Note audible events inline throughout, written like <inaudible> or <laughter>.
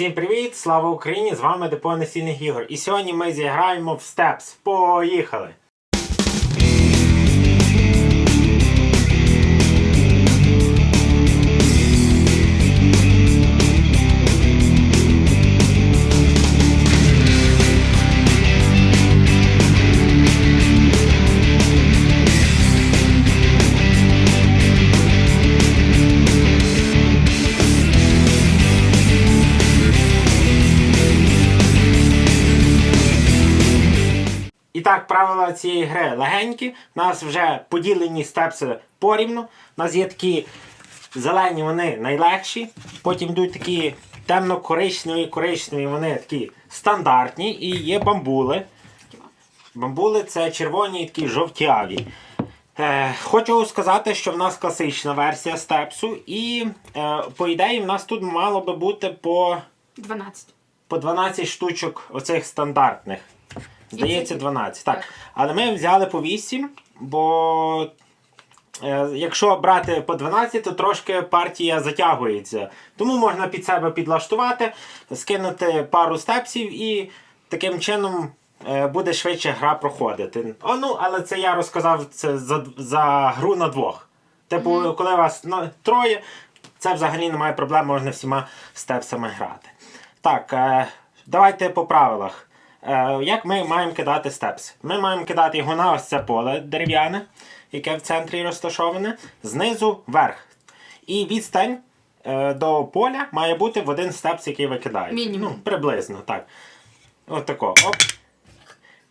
Всім привіт! Слава Україні! З вами Депо Настільних ігор. І сьогодні ми зіграємо в Steps. Поїхали! Так, правила цієї гри легенькі. У нас вже поділені степси порівну. У нас є такі зелені, вони найлегші. Потім йдуть такі темно-коричневі, коричневі, вони такі стандартні. І є бамбули. Бамбули це червоні і такі жовтяві. Е, хочу сказати, що в нас класична версія степсу, і е, по ідеї в нас тут мало би бути по, 12. по 12 штучок оцих стандартних. Здається, 12. Так. Але ми взяли по 8, бо е, якщо брати по 12, то трошки партія затягується. Тому можна під себе підлаштувати, скинути пару степсів і таким чином е, буде швидше гра проходити. О, ну, але це я розказав це за, за гру на двох. Типу, коли вас ну, троє, це взагалі немає проблем, можна всіма степсами грати. Так, е, давайте по правилах. Е, як ми маємо кидати степс? Ми маємо кидати його на ось це поле дерев'яне, яке в центрі розташоване, знизу вверх. І відстань е, до поля має бути в один степс, який ви кидаєте. Мінімум. Ну, приблизно, так. От тако. Оп.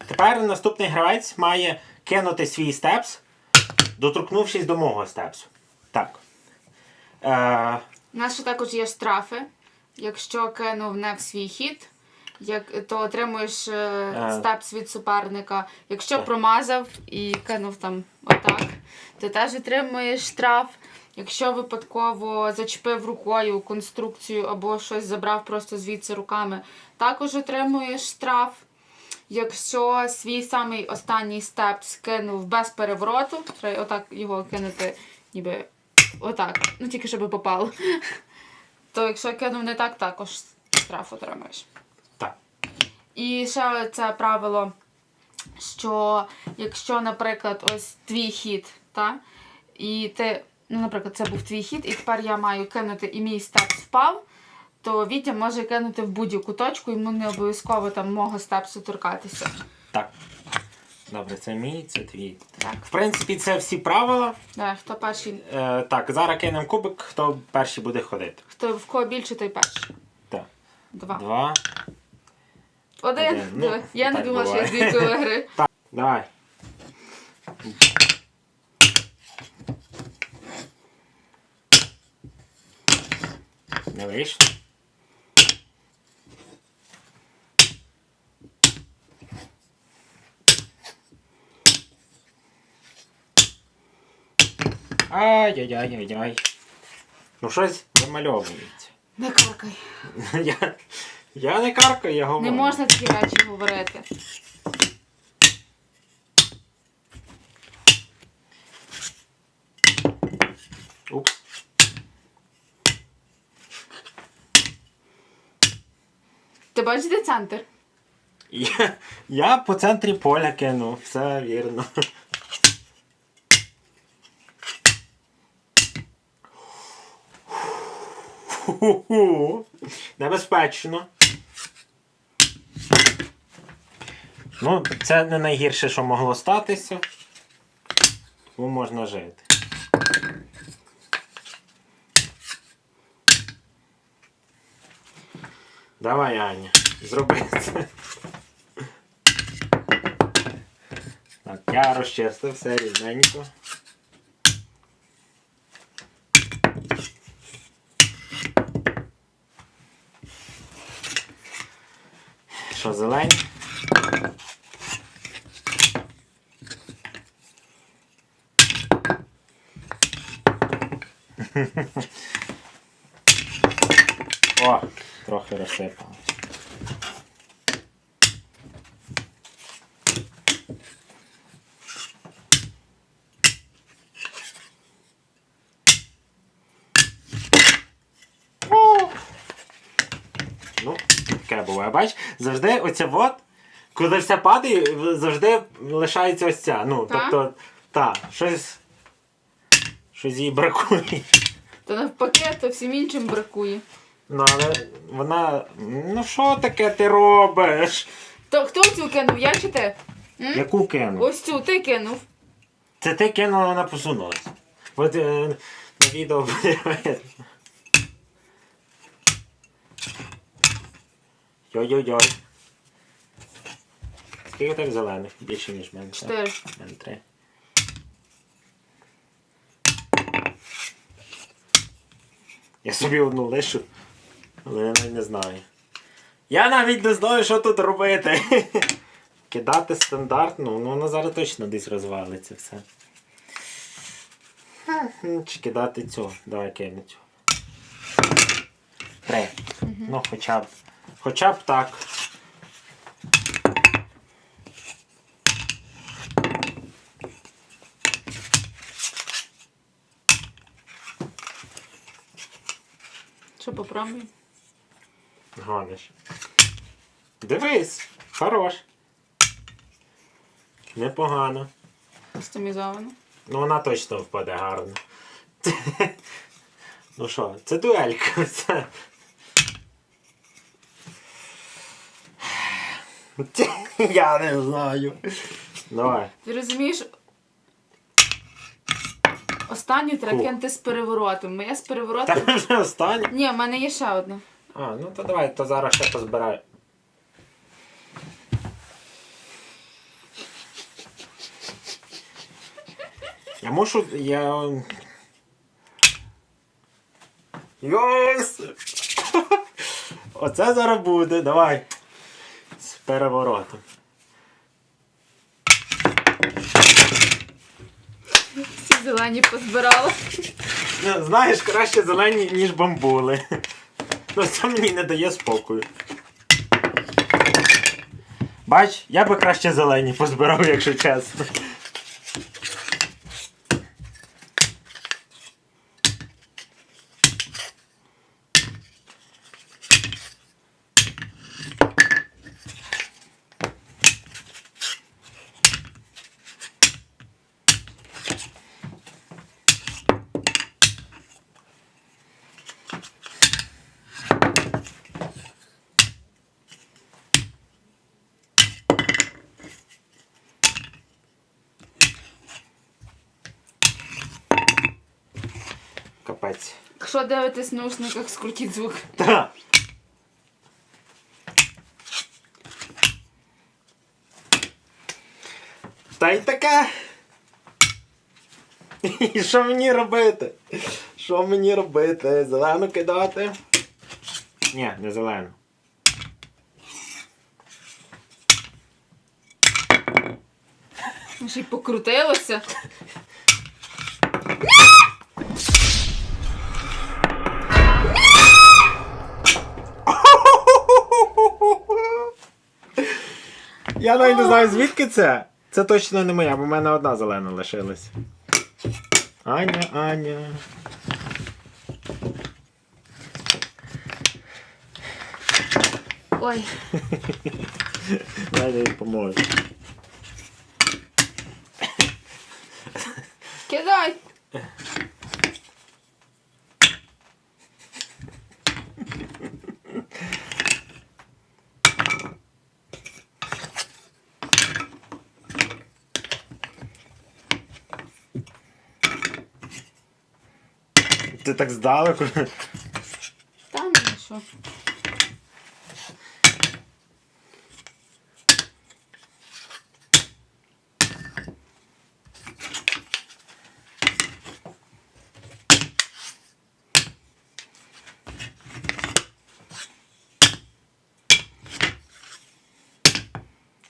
Тепер наступний гравець має кинути свій степс, доторкнувшись до мого степсу. Так. Е, У нас ще також є штрафи. Якщо кинув не в свій хід, як, то отримуєш е, степс від суперника. Якщо Так. промазав і кинув там отак, то теж отримуєш штраф. Якщо випадково зачепив рукою конструкцію або щось забрав просто звідси руками, також отримуєш штраф. Якщо свій самий останній степ скинув без перевороту, треба отак його кинути, ніби отак, ну тільки щоб попало. <laughs> То якщо кинув не так, також штраф отримаєш. І ще це правило, що якщо, наприклад, ось твій хід, та, і ти, ну, наприклад, це був твій хід, і тепер я маю кинути, і мій степ впав, то Вітя може кинути в будь-яку точку, йому не обов'язково там мого степсу торкатися. Так. Добре, це мій, це твій. Так. В принципі, це всі правила. Да, хто перший, Е, так, зараз кинемо кубик, хто перший буде ходити. хто в кого більше, той перший. Так. Два. Два. Один. Один. Ну, я не так думала, що я буває. двійку виграю. Давай. Не вийшло. Ай-яй-яй-яй-яй. Ну щось вимальовується. Не каркай. <laughs> Я, я не каркаю, я говорю. Не можна такі речі говорити. Упс. Ти бачиш, де центр? Я, я по центрі поля кину, все вірно. Небезпечно. Ну, це не найгірше, що могло статися. Тому можна жити. Давай, Аня, зроби це. Так, я розчистив все рівненько. Що зелені? О, трохи розсипалось. Ну, таке буває. Бач, завжди оця вот, коли все падає, завжди лишається ось ця. Ну, Так? тобто, так, щось. Щось їй бракує. Та навпаки, то всім іншим бракує. Ну, але вона. Ну що таке ти робиш? То хто цю кинув? Я чи ти? М? Яку кину? Ось цю ти кинув. Це ти кинула, вона посунулась. От е, на відео буде видно. Йой-йой-йой. Скільки так зелених? Більше, ніж мене. так? Чотири. Мене три. Я собі одну лишу, але я навіть не знаю. Я навіть не знаю, що тут робити. <laughs> Кидати стандартну, ну воно зараз точно десь розвалиться все. Чи кидати цю? Давай кину цю. Три. Ну, хоча б. Хоча б так. Попробуй? Гониш. Дивись, хорош. Непогано. Кастомізовано. Ну вона точно впаде гарно. <laughs> Ну що, це дуелька. Це... <laughs> Я не знаю. Давай. Ти розумієш? Останню треба з переворотом. Моя з переворотом. Там вже останнє. Ні, в мене є ще одна. А, ну то давай, то зараз ще позбираю. Я мушу. Я. Йос! <laughs> Оце зараз буде, давай. З переворотом. Зелені позбирала. Ну, Знаєш, краще зелені, ніж бамбули. Ну, це мені не дає спокою. Бач, я би краще зелені позбирав, якщо чесно. Якщо дивитесь в наушниках, скрутіть звук. Та. Та й таке. І що мені робити? Що мені робити? Зелену кидати? Ні, не зелену. Ще й покрутилося. Я навіть не знаю, звідки це. Це точно не моя, бо в мене одна зелена лишилась. Аня, Аня. Ой, <laughs> Дай їй поможу. кидай! Ти так здалеку. Там ну що.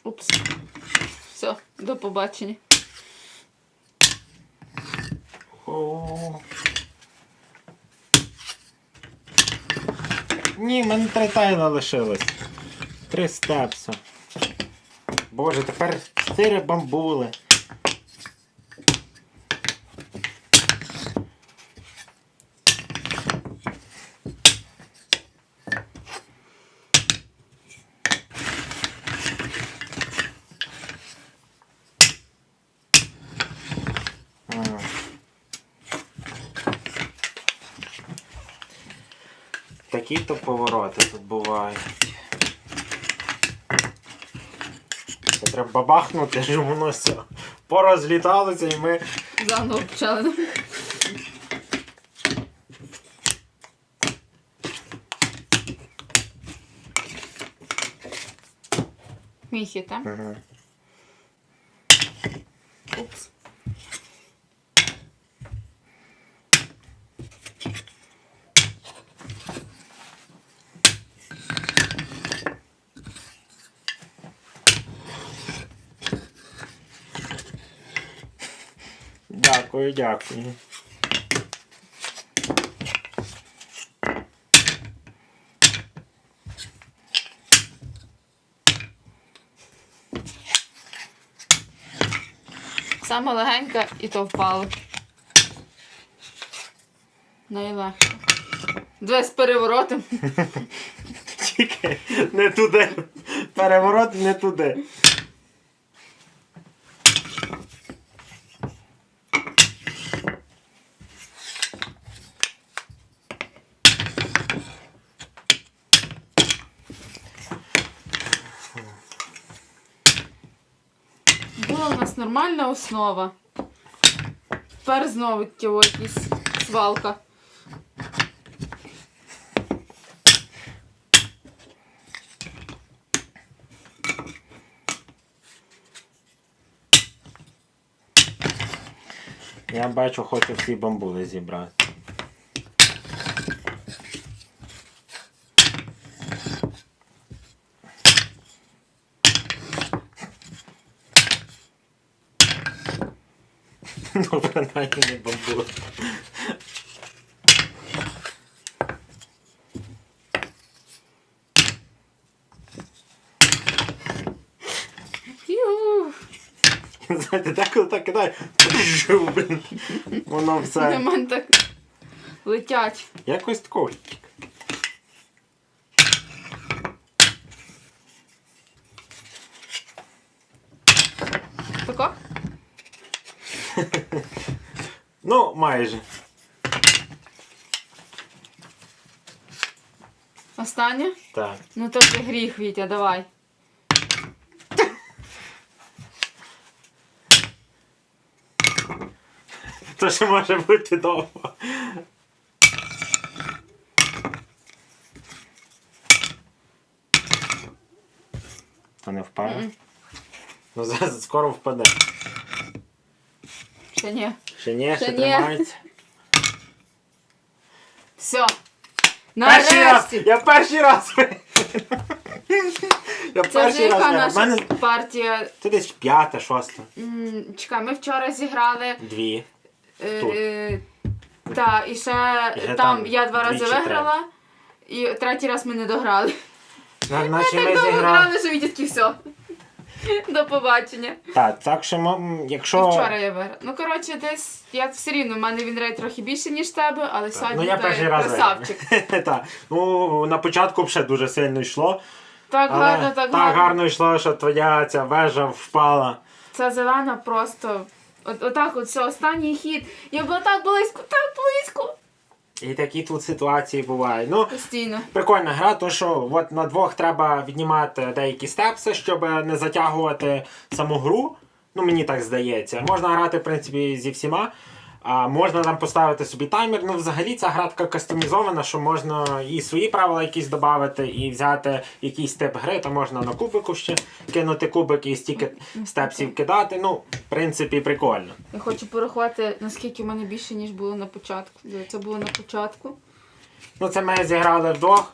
Упс. Все, до побачення. О. Ні, в мене три тайна лишилось. Три степса. Боже, тепер чотири бамбули. Такі то повороти тут бувають. Це треба бабахнути, щоб воно все порозліталося і ми. Заново почали. Міхі, так? Мгм. Упс. Дякую, дякую. Саме легенька і то впало. Найлегше. Две з переворотом. <laughs> Тільки не туди. Переворот не туди. Була у нас нормальна основа. Тепер знову якась свалка. Я бачу, хочу всі бамбули зібрати. Ну, принаймні не бамбули. Ю. Знаєте, так кидаю. жу, блін. Воно все. мене так летять. Якось такого. Тако? <laughs> Ну, майже. Останнє? Так. Ну то ти гріх, Вітя, давай. То ще може бути довго. То не? Мгм. Ну, зараз скоро впаде. Ще ні. Ще ні, ще, Ще тримається. Все. Перший раз! Я перший раз! Я Це вже перший раз. яка граю. Наша мене партія. це десь п'ята, шоста. М, Чекай, ми вчора зіграли. Дві. Е, Тут. е, та, і ще, І ще там там я два рази двічі виграла, і третій раз ми не дограли. На- Наче Так ми довго зіграли. грали, що відітки все. <laughs> До побачення. Так, так що м, І якщо. вчора я виграла. Ну, коротше, десь я все рівно, в мене він рейд трохи більше, ніж тебе, але сьогодні Ну я ти перший раз. красавчик. виграв. <laughs> Так. Ну, на початку взагалі дуже сильно йшло. Так Але гарно, так, гарно. гарно йшло, що твоя ця вежа впала. Ця зелена просто. От, отак, от все, останній хід. Я була так близько, так близько. І такі тут ситуації бувають. Ну, Постійно. прикольна гра, то що от на двох треба віднімати деякі степси, щоб не затягувати саму гру. Ну, мені так здається. Можна грати, в принципі, зі всіма. А можна там поставити собі таймер. Ну, взагалі ця гра така кастомізована, що можна і свої правила якісь додати, і взяти якийсь степ гри, то можна на кубику ще кинути кубик і стільки степсів кидати. Ну, в принципі, прикольно. Я хочу порахувати, наскільки в мене більше, ніж було на початку. Це було на початку. Ну, це ми зіграли вдвох.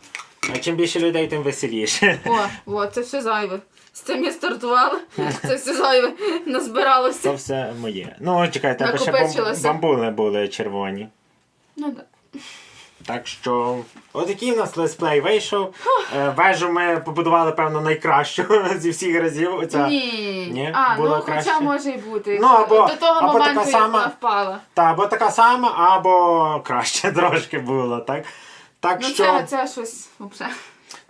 А чим більше людей, тим веселіше. О, о, це все зайве. З цим я стартувала. Це все зайве. Назбиралося. Це все моє. Ну, чекай, тебе ще бам- бамбули були червоні. Ну так. Так що, отакий у нас летсплей вийшов. Е, Вежу ми побудували, певно, найкращу <laughs> зі всіх разів. Оця. Ні. Ні? А, Було ну краще? хоча може і бути. Ну, або- До того або моменту, така як сама- вона впала. Та, або така сама, або краще <laughs> трошки було, так? Так Ну що. це, це щось взагалі.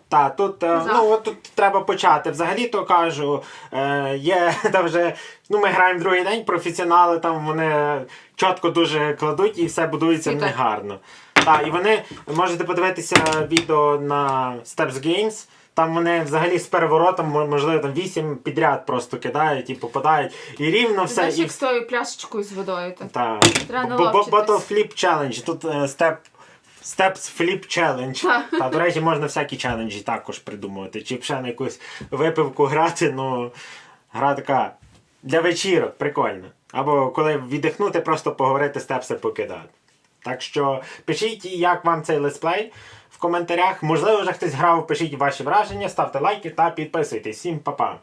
Та, тут, е, ну, от тут треба почати. Взагалі то кажу, е, є <laughs> там вже, ну ми граємо другий день, професіонали там вони чітко дуже кладуть і все будується Світа. негарно. Так, і вони можете подивитися відео на Steps Games. Там вони взагалі з переворотом, можливо, там 8 підряд просто кидають і попадають. І рівно все. Знаєш, І... як з тою пляшечкою з водою. Так. Та. Треба Bottle Flip Challenge. Тут step, Steps Flip Challenge. Та, до речі, можна всякі челенджі також придумувати. Чи ще на якусь випивку грати, ну гра така для вечірок, прикольна. Або коли віддихнути, просто поговорити, степси покидати. Так що пишіть, як вам цей летсплей в коментарях. Можливо, вже хтось грав, пишіть ваші враження, ставте лайки та підписуйтесь. Всім па-па!